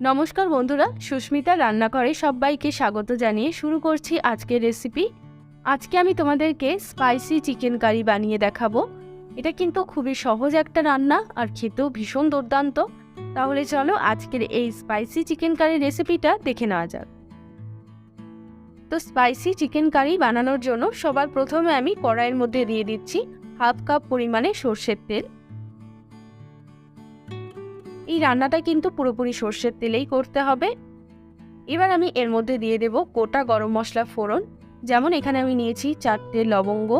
নমস্কার বন্ধুরা, সুস্মিতা রান্নাঘরে সবাইকে স্বাগত জানিয়ে শুরু করছি আজকের রেসিপি আজকে আমি তোমাদেরকে স্পাইসি চিকেন কারি বানিয়ে দেখাবো। এটা কিন্তু খুবই সহজ একটা রান্না আর খেতেও ভীষণ দুর্দান্ত। তাহলে চলো আজকের এই স্পাইসি চিকেন কারি রেসিপিটা দেখে নেওয়া যাক। তো স্পাইসি চিকেন কারি বানানোর জন্য সবার প্রথমে আমি কড়াইয়ের মধ্যে দিয়ে দিচ্ছি হাফ কাপ পরিমাণে সর্ষের তেল। এই রান্নাটা কিন্তু পুরোপুরি সর্ষের তেলেই করতে হবে। এবার আমি এর মধ্যে দিয়ে দেব গোটা গরম মশলা ফোড়ন। যেমন এখানে আমি নিয়েছি চারটে লবঙ্গ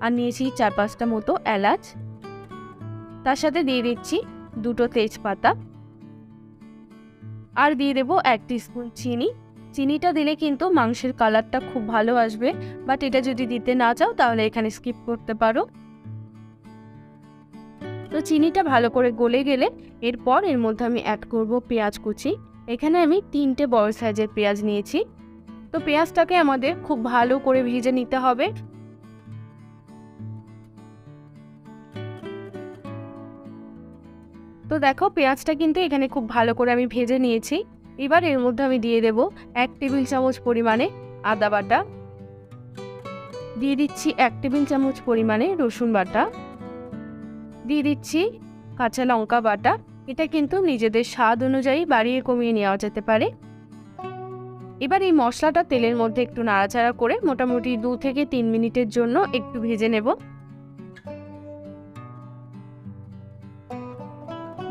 আর নিয়েছি চার পাঁচটা মতো এলাচ। তার সাথে দিয়ে দিচ্ছি দুটো তেজপাতা। আর দিয়ে দেবো এক স্পুন চিনি। চিনিটা দিলে কিন্তু মাংসের কালারটা খুব ভালো আসবে। বাট এটা যদি দিতে না চাও তাহলে এখানে স্কিপ করতে পারো। তো চিনিটা ভালো করে গলে গেলে এরপর এর মধ্যে আমি অ্যাড করব পেঁয়াজ কুচি। এখানে আমি তিনটে বড় সাইজের পেঁয়াজ নিয়েছি। তো পেঁয়াজটাকে আমাদের খুব ভালো করে ভেজে নিতে হবে। তো দেখো পেঁয়াজটা কিন্তু এখানে খুব ভালো করে আমি ভেজে নিয়েছি। এবার এর মধ্যে আমি দিয়ে দেব এক টেবিল চামচ পরিমাণে আদা বাটা। দিয়ে দিচ্ছি এক টেবিল চামচ পরিমাণে রসুন বাটা। দিয়ে দিচ্ছি কাঁচা লঙ্কা বাটা। এটা কিন্তু নিজেদের স্বাদ অনুযায়ী বাড়িয়ে কমিয়ে নেওয়া যেতে পারে। এবার এই মশলাটা তেলের মধ্যে একটু নাড়াচাড়া করে মোটামুটি দু থেকে তিন মিনিটের জন্য একটু ভেজে নেব।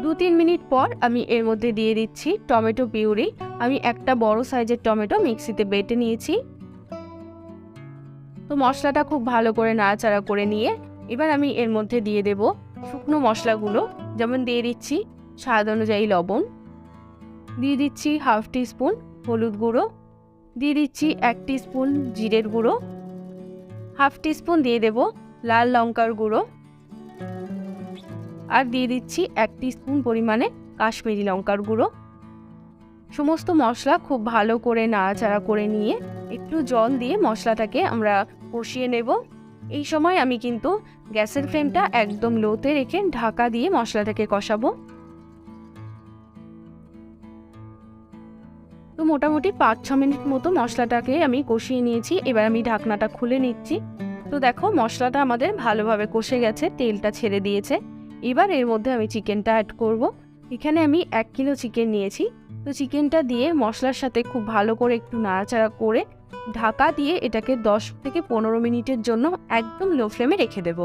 দু তিন মিনিট পর আমি এর মধ্যে দিয়ে দিচ্ছি টমেটো পিউরি। আমি একটা বড় সাইজের টমেটো মিক্সিতে বেটে নিয়েছি। তো মশলাটা খুব ভালো করে নাড়াচাড়া করে নিয়ে এবার আমি এর মধ্যে দিয়ে দেব শুকনো মশলাগুলো, যেমন দিয়ে দিচ্ছি স্বাদ অনুযায়ী লবণ, দিয়ে দিচ্ছি হাফ স্পুন হলুদ গুঁড়ো, দিয়ে দিচ্ছি এক স্পুন জিরের গুঁড়ো, হাফ স্পুন দিয়ে দেব লাল লঙ্কার গুঁড়ো, আর দিয়ে দিচ্ছি এক স্পুন পরিমাণে কাশ্মীরি লঙ্কার গুঁড়ো। সমস্ত মশলা খুব ভালো করে নাড়াচাড়া করে নিয়ে একটু জল দিয়ে মশলাটাকে আমরা কষিয়ে নেব। এই সময় আমি কিন্তু গ্যাসের ফ্লেমটা একদম লোতে রেখে ঢাকা দিয়ে মশলাটাকে কষাবো। তো মোটামুটি পাঁচ ছ মিনিট মতো মশলাটাকে আমি কষিয়ে নিয়েছি, এবার আমি ঢাকনাটা খুলে নিচ্ছি। তো দেখো মশলাটা আমাদের ভালোভাবে কষে গেছে, তেলটা ছেড়ে দিয়েছে। এবার এর মধ্যে আমি চিকেনটা অ্যাড করব। এখানে আমি এক কিলো চিকেন নিয়েছি। তো চিকেনটা দিয়ে মশলার সাথে খুব ভালো করে একটু নাড়াচাড়া করে ঢাকা দিয়ে এটাকে দশ থেকে পনেরো মিনিটের জন্য একদম লো ফ্লেমে রেখে দেব।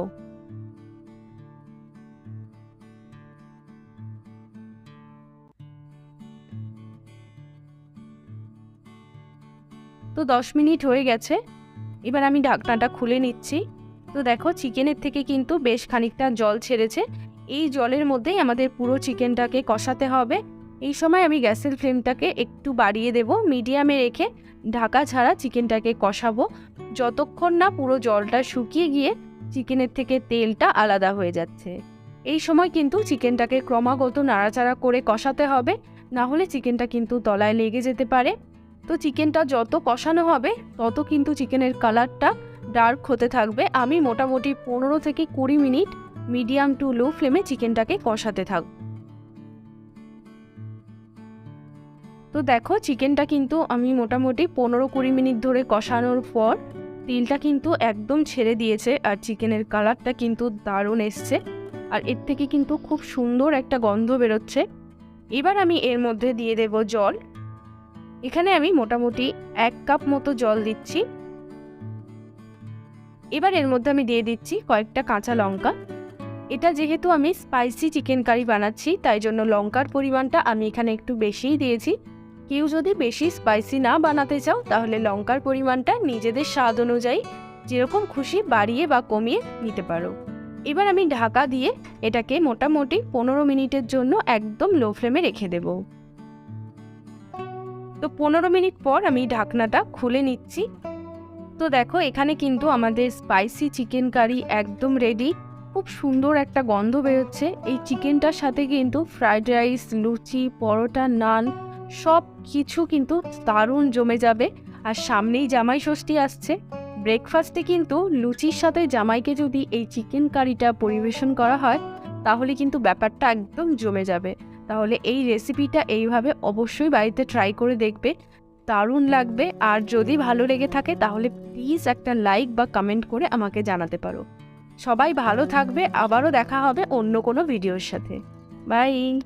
তো দশ মিনিট হয়ে গেছে। এবার আমি ঢাকনাটা খুলে নিচ্ছি। তো দেখো চিকেনের থেকে কিন্তু বেশ খানিকটা জল ছেড়েছে। এই জলের মধ্যেই আমাদের পুরো চিকেনটাকে কষাতে হবে। এই সময় আমি গ্যাসের ফ্লেমটাকে একটু বাড়িয়ে দেব, মিডিয়ামে রেখে ঢাকা ছাড়া চিকেনটাকে কষাবো। যতক্ষণ না পুরো জলটা শুকিয়ে গিয়ে চিকেনের থেকে তেলটা আলাদা হয়ে যাচ্ছে। এই সময় কিন্তু চিকেনটাকে ক্রমাগত নাড়াচাড়া করে কষাতে হবে, না হলে চিকেনটা কিন্তু তলায় লেগে যেতে পারে। তো চিকেনটা যত কষানো হবে, তত কিন্তু চিকেনের কালারটা ডার্ক হতে থাকবে। আমি মোটামুটি পনেরো থেকে কুড়ি মিনিট মিডিয়াম টু লো ফ্লেমে চিকেনটাকে কষাতে থাকব তো দেখো চিকেনটা কিন্তু আমি মোটামুটি পনেরো কুড়ি মিনিট ধরে কষানোর পর তেলটা কিন্তু একদম ছেড়ে দিয়েছে আর চিকেনের কালারটা কিন্তু দারুণ এসছে। আর এর থেকে কিন্তু খুব সুন্দর একটা গন্ধ বেরোচ্ছে। এবার আমি এর মধ্যে দিয়ে দেব জল। এখানে আমি মোটামুটি এক কাপ মতো জল দিচ্ছি। এবার এর মধ্যে আমি দিয়ে দিচ্ছি কয়েকটা কাঁচা লঙ্কা। এটা যেহেতু আমি স্পাইসি চিকেন কারি বানাচ্ছি, তাই জন্য লঙ্কার পরিমাণটা আমি এখানে একটু বেশিই দিয়েছি। কেউ যদি বেশি স্পাইসি না বানাতে চাও, তাহলে লঙ্কার পরিমাণটা নিজেদের স্বাদ অনুযায়ী যেরকম খুশি বাড়িয়ে বা কমিয়ে নিতে পারো। এবার আমি ঢাকা দিয়ে এটাকে মোটামুটি পনেরো মিনিটের জন্য একদম লো ফ্লেমে রেখে দেব। তো পনেরো মিনিট পর আমি ঢাকনাটা খুলে নিচ্ছি। তো দেখো, এখানে কিন্তু আমাদের স্পাইসি চিকেন কারি একদম রেডি খুব সুন্দর একটা গন্ধ বেরোচ্ছে। এই চিকেনটার সাথে কিন্তু ফ্রাইড রাইস লুচি, পরোটা, নান সব কিছু কিন্তু দারুণ জমে যাবে। আর সামনেই জামাই ষষ্ঠী আসছে। ব্রেকফাস্টে কিন্তু লুচির সাথে জামাইকে যদি এই চিকেন কারিটা পরিবেশন করা হয়, তাহলে কিন্তু ব্যাপারটা একদম জমে যাবে। তাহলে এই রেসিপিটা এইভাবে অবশ্যই বাড়িতে ট্রাই করে দেখবে। দারুণ লাগবে। আর যদি ভালো লেগে থাকে, তাহলে প্লিজ একটা লাইক বা কমেন্ট করে আমাকে জানাতে পারো। সবাই ভালো থাকবে। আবারও দেখা হবে অন্য কোনো ভিডিওর সাথে। বাই